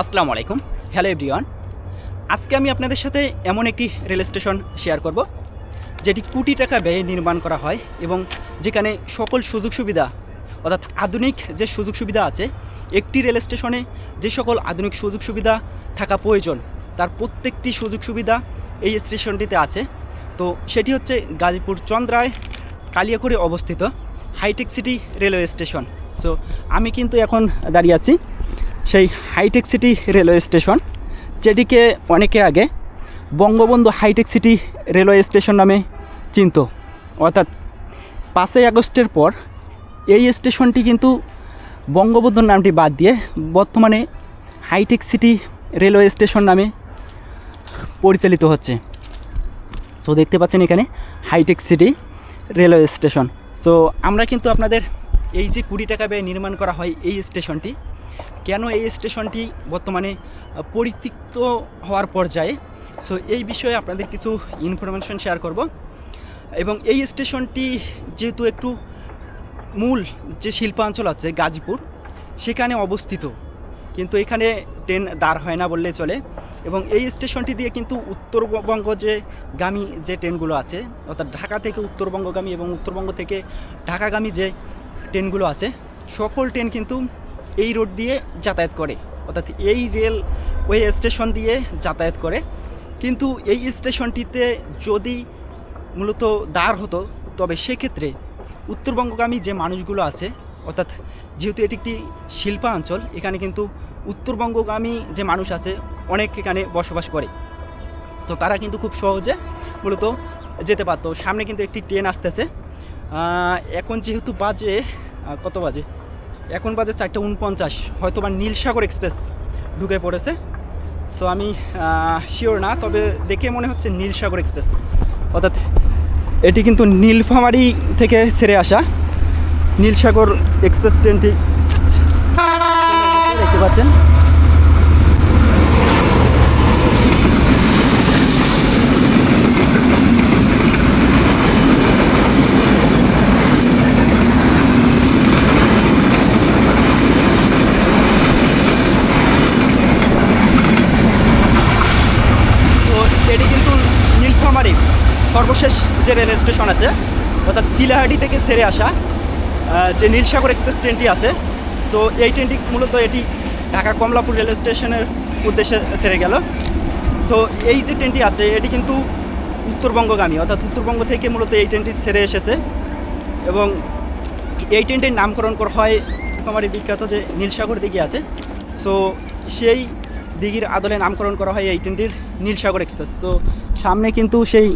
আসসালামু আলাইকুম। Hello everyone আজকে আমি আপনাদের সাথে এমন একটি রেল স্টেশন শেয়ার করব, যেটি কোটি টাকা ব্যয়ে নির্মাণ করা হয় এবং যেখানে সকল সুযোগ সুবিধা, অর্থাৎ আধুনিক যে সুযোগ সুবিধা আছে, একটি রেল স্টেশনে যে সকল আধুনিক সুযোগ সুবিধা থাকা প্রয়োজন, তার প্রত্যেকটি সুযোগ সুবিধা এই স্টেশনটিতে আছে। তো সেটি হচ্ছে গাজীপুর চন্দ্রায় কালিয়াকুড়ে অবস্থিত hitech city railway station. So আমি কিন্তু এখন দাঁড়িয়ে আছি সেই হাইটেক সিটি রেলওয়ে স্টেশন যেটিকে অনেকে আগে Bangabandhu hitech city railway station নামে চিনত। অর্থাৎ পাঁচই আগস্টের পর এই স্টেশনটি কিন্তু বঙ্গবন্ধুর নামটি বাদ দিয়ে বর্তমানে হাইটেক সিটি রেলওয়ে স্টেশন নামে পরিচালিত হচ্ছে। সো দেখতে পাচ্ছেন এখানে hitech city railway station so আমরা কিন্তু আপনাদের এই যে কুড়ি টাকা ব্যয় নির্মাণ করা হয় এই স্টেশনটি কেন এই স্টেশনটি বর্তমানে আহ, পরিত্যক্ত হওয়ার পর্যায়ে? সো এই বিষয়ে আপনাদের কিছু ইনফরমেশন শেয়ার করব। এবং এই স্টেশনটি যেহেতু একটু মূল যে শিল্পাঞ্চল আছে গাজীপুর সেখানে অবস্থিত। কিন্তু এখানে ট্রেন দাঁড় হয় না বললে চলে। এবং এই স্টেশনটি দিয়ে কিন্তু উত্তরবঙ্গ যে গামী যে ট্রেনগুলো আছে অর্থাৎ ঢাকা থেকে উত্তরবঙ্গগামী এবং উত্তরবঙ্গ থেকে ঢাকাগামী যে ট্রেনগুলো আছে সকল ট্রেন কিন্তু এই রোড দিয়ে যাতায়াত করে। অর্থাৎ এই রেল ওই স্টেশন দিয়ে যাতায়াত করে। কিন্তু এই স্টেশনটিতে যদি মূলত দাঁড় হতো, তবে সেক্ষেত্রে উত্তরবঙ্গগামী যে মানুষগুলো আছে, অর্থাৎ যেহেতু এটি একটি শিল্পাঞ্চল, এখানে কিন্তু উত্তরবঙ্গগামী যে মানুষ আছে, অনেক এখানে বসবাস করে। সো তারা কিন্তু খুব সহজে মূলত যেতে পারতো। সামনে কিন্তু একটি ট্রেন আসতেছে। এখন যেহেতু বাজে কত বাজে? এখন বাজে চারটে উনপঞ্চাশ হয়তো বা নীলসাগর এক্সপ্রেস ঢুকে পড়েছে। সো আমি শিওর না, তবে দেখে মনে হচ্ছে নীলসাগর এক্সপ্রেস। অর্থাৎ এটি কিন্তু নীলফামারি থেকে ছেড়ে আসা। নীলসাগর এক্সপ্রেস ট্রেনটি দেখতে পাচ্ছেন তো এটি কিন্তু নীলফামারি সর্বশেষ যে রেল স্টেশন আছে, অর্থাৎ চিলাহাটি থেকে সেরে আসা যে নীলসাগর এক্সপ্রেস ট্রেনটি আছে, তো এই ট্রেনটি মূলত এটি ঢাকা কমলাপুর রেল স্টেশনের উদ্দেশ্যে সেরে গেল। তো এই যে ট্রেনটি আছে, এটি কিন্তু উত্তরবঙ্গগামী, অর্থাৎ উত্তরবঙ্গ থেকে মূলত এই ট্রেনটি সেরে এসেছে। এবং এই ট্রেনটির নামকরণ করা হয় আমার বিখ্যাত যে নীলসাগর দিঘি আছে। সো সেই দিঘির আদলে নামকরণ করা হয় এই ট্রেনটির নীলসাগর এক্সপ্রেস। সো সামনে কিন্তু সেই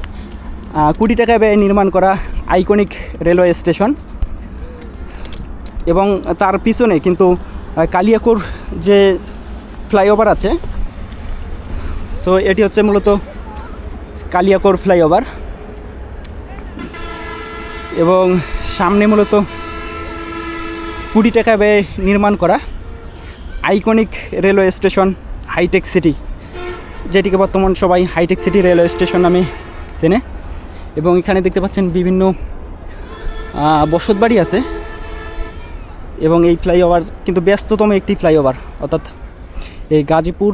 কোটি টাকা ব্যয়ে নির্মাণ করা আইকনিক রেলওয়ে স্টেশন এবং তার পিছনে কিন্তু কালিয়াকুর যে ফ্লাইওভার আছে সো এটি হচ্ছে মূলত কালিয়াকোর ফ্লাইওভার এবং সামনে মূলত কুড়ি টাকা ব্যয়ে নির্মাণ করা iconic railway station hitech city যেটিকে বর্তমান সবাই হাইটেক সিটি রেলওয়ে স্টেশন নামে চেনে। এবং এখানে দেখতে পাচ্ছেন বিভিন্ন বসত বাড়ি আছে। এবং এই ফ্লাইওভার কিন্তু ব্যস্ততম একটি ফ্লাইওভার। অর্থাৎ এই গাজীপুর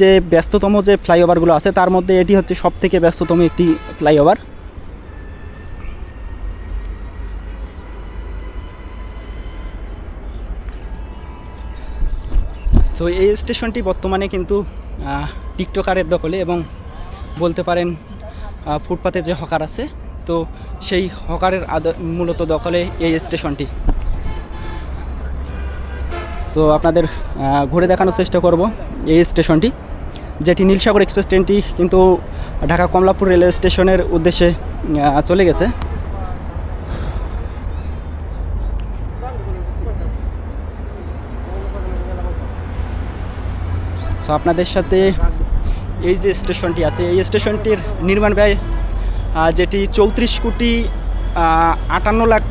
যে ব্যস্ততম যে ফ্লাইওভারগুলো আছে, তার মধ্যে এটি হচ্ছে সব থেকে ব্যস্ততম একটি ফ্লাইওভার। সো এই স্টেশনটি বর্তমানে কিন্তু টিকটকারের দখলে এবং বলতে পারেন ফুটপাতে যে হকার আছে, তো সেই হকারের মূলত দখলে এই স্টেশনটি। সো আপনাদের ঘুরে দেখানোর চেষ্টা করব এই স্টেশনটি, যেটি নীলসাগর এক্সপ্রেস ট্রেনটি কিন্তু ঢাকা কমলাপুর রেলওয়ে স্টেশনের উদ্দেশ্যে চলে গেছে। সো আপনাদের সাথে এই যে স্টেশনটি আছে, এই স্টেশনটির নির্মাণ ব্যয় যেটি চৌত্রিশ কোটি আটান্ন লাখ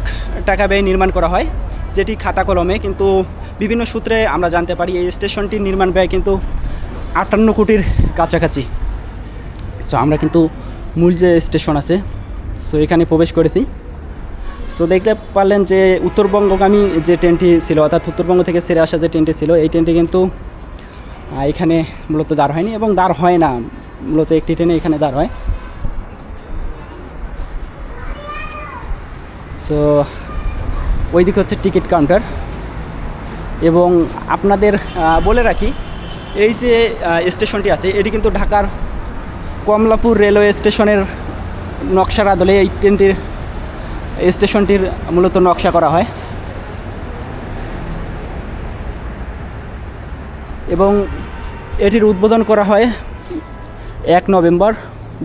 টাকা ব্যয় নির্মাণ করা হয়, যেটি খাতা কলমে, কিন্তু বিভিন্ন সূত্রে আমরা জানতে পারি এই স্টেশনটির নির্মাণ ব্যয় কিন্তু আটান্ন কোটির কাছাকাছি। সো আমরা কিন্তু মূল যে স্টেশন আছে সো এখানে প্রবেশ করেছি। সো দেখতে পারলেন যে উত্তরবঙ্গগামী যে ট্রেনটি ছিল, অর্থাৎ উত্তরবঙ্গ থেকে সেরে আসা যে ট্রেনটি ছিল, এই ট্রেনটি কিন্তু এখানে মূলত দাঁড় হয়নি এবং দাঁড় হয় না। মূলত একটি ট্রেনে এখানে দাঁড় হয়। সো ওই ওইদিকে হচ্ছে টিকিট কাউন্টার। এবং আপনাদের বলে রাখি, এই যে স্টেশনটি আছে, এটি কিন্তু ঢাকার কমলাপুর রেলওয়ে স্টেশনের নকশার আদলে এই ট্রেনটির স্টেশনটির মূলত নকশা করা হয়। এবং এটির উদ্বোধন করা হয় এক নভেম্বর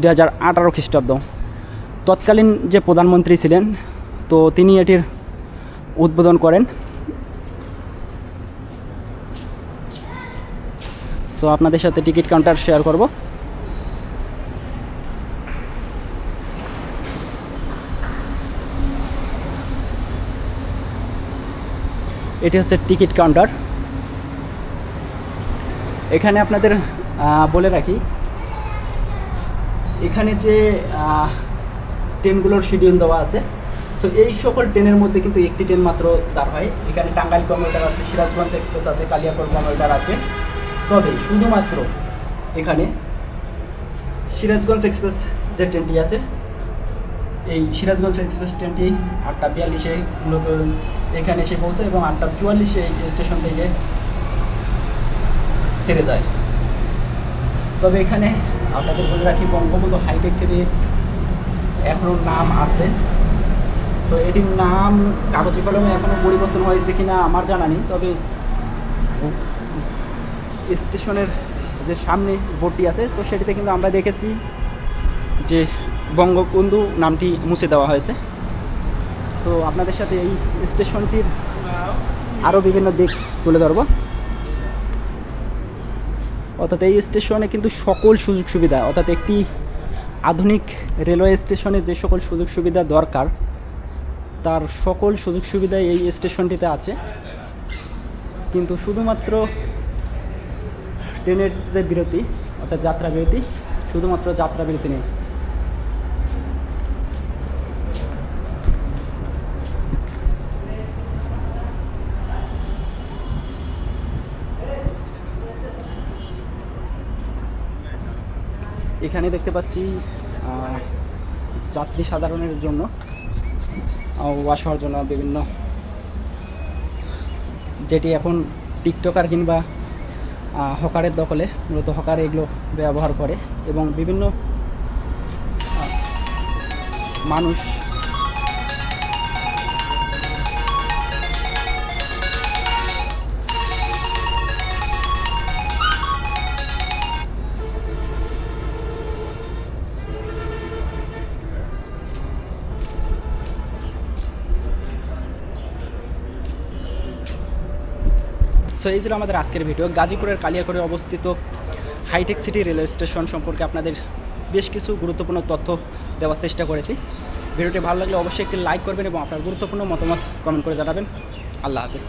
দু হাজার আঠারো খ্রিস্টাব্দ। তৎকালীন যে প্রধানমন্ত্রী ছিলেন, তো তিনি এটির উদ্বোধন করেন। তো আপনাদের সাথে টিকিট কাউন্টার শেয়ার করব। এটি হচ্ছে টিকিট কাউন্টার। এখানে আপনাদের বলে রাখি, এখানে যে ট্রেনগুলোর শিডিউল দেওয়া আছে সো এই সকল ট্রেনের মধ্যে কিন্তু একটি ট্রেন মাত্র দাঁড় হয়। এখানে টাঙ্গাইল কমিউটার আছে, সিরাজগঞ্জ এক্সপ্রেস আছে কালিয়াকোর কমিউটার আছে। তবে শুধুমাত্র এখানে সিরাজগঞ্জ এক্সপ্রেস যে ট্রেনটি আছে, এই সিরাজগঞ্জ এক্সপ্রেস ট্রেনটি আটটা বিয়াল্লিশে মূলত এখানে এসে পৌঁছে এবং আটটা চুয়াল্লিশে এই স্টেশন থেকে ছেড়ে যায়। তবে এখানে আপনাদের বলে রাখি, বঙ্গবন্ধু হাইটেক সিটি এখনও নাম আছে। সো এটির নাম কাগজে কলমে এখনও পরিবর্তন হয়েছে কিনা আমার জানা নেই, তবে স্টেশনের যে সামনে বোর্ডটি আছে, তো সেটিতে কিন্তু আমরা দেখেছি যে বঙ্গবন্ধু নামটি মুছে দেওয়া হয়েছে। সো আপনাদের সাথে এই স্টেশনটির আরও বিভিন্ন দিক তুলে ধরবো। অর্থাৎ এই স্টেশনে কিন্তু সকল সুযোগ সুবিধা, অর্থাৎ একটি আধুনিক রেলওয়ে স্টেশনে যে সকল সুযোগ সুবিধা দরকার, তার সকল সুযোগ সুবিধা এই স্টেশনটিতে আছে। কিন্তু শুধুমাত্র ট্রেনের যে বিরতি, অর্থাৎ যাত্রা বিরতি, শুধুমাত্র যাত্রা বিরতি নেই। এখানে দেখতে পাচ্ছি যাত্রী সাধারণের জন্য ওয়াশ হওয়ার জন্য বিভিন্ন, যেটি এখন টিকটকার কিংবা হকারের দখলে, মূলত হকার এগুলো ব্যবহার করে এবং বিভিন্ন মানুষ সো এই ছিল আমাদের আজকের ভিডিও গাজীপুরের কালিয়াকরে অবস্থিত হাইটেক সিটি রেলওয়ে স্টেশন সম্পর্কে আপনাদের বেশ কিছু গুরুত্বপূর্ণ তথ্য দেওয়ার চেষ্টা করেছি। ভিডিওটি ভালো লাগলে অবশ্যই একটি লাইক করবেন এবং আপনার গুরুত্বপূর্ণ মতামত কমেন্ট করে জানাবেন। আল্লাহ হাফিজ।